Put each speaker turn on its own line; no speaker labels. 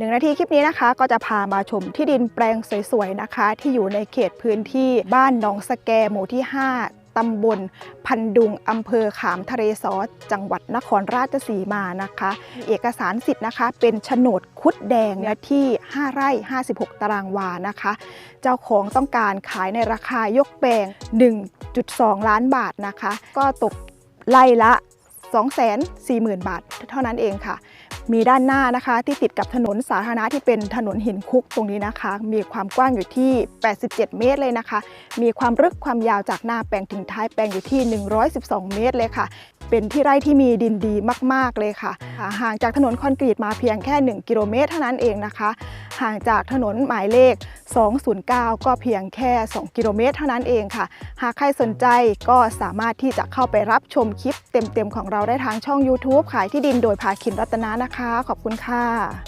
หนึ่งนาทีคลิปนี้นะคะก็จะพามาชมที่ดินแปลงสวยๆนะคะ ที่อยู่ในเขตพื้นที่บ้านหนองสแกหมู่ที่ 5ตำบลพันดุงอำเภอขามทะเลซอสจังหวัดนครราชสีมานะคะ เอกสารสิทธิ์นะคะ เป็นโฉนดคุดแดงเนื้อที่ 5 ไร่ 56 ตารางวานะคะ เจ้าของต้องการขายในราคายกแปลง 1.2 ล้านบาทนะคะ ก็ตกไล่ละ 240,000 บาทเท่านั้นเองค่ะ มีด้านหน้านะคะที่ติดกับถนนสาธารณะที่เป็นถนนหินคุกตรงนี้นะคะ มีความกว้างอยู่ที่ 87 เมตรเลยนะคะ มีความลึกความยาวจากหน้าแปลงถึงท้ายแปลงอยู่ที่ 112 เมตรเลยค่ะ เป็นที่ไร่ที่มีดินดีมาก ๆเลยค่ะ ห่างจากถนนคอนกรีตมาเพียงแค่ 1 กิโลเมตรเท่านั้นเองนะคะ ห่างจากถนนหมายเลข 209 ก็เพียงแค่ 2 กิโลเมตรเท่านั้นเองค่ะ หากใครสนใจก็สามารถที่จะเข้าไปรับชมคลิปเต็มๆของเราได้ทางช่อง YouTube ขายที่ดินโดยภาคินรัตนานะคะ ขอบคุณค่ะ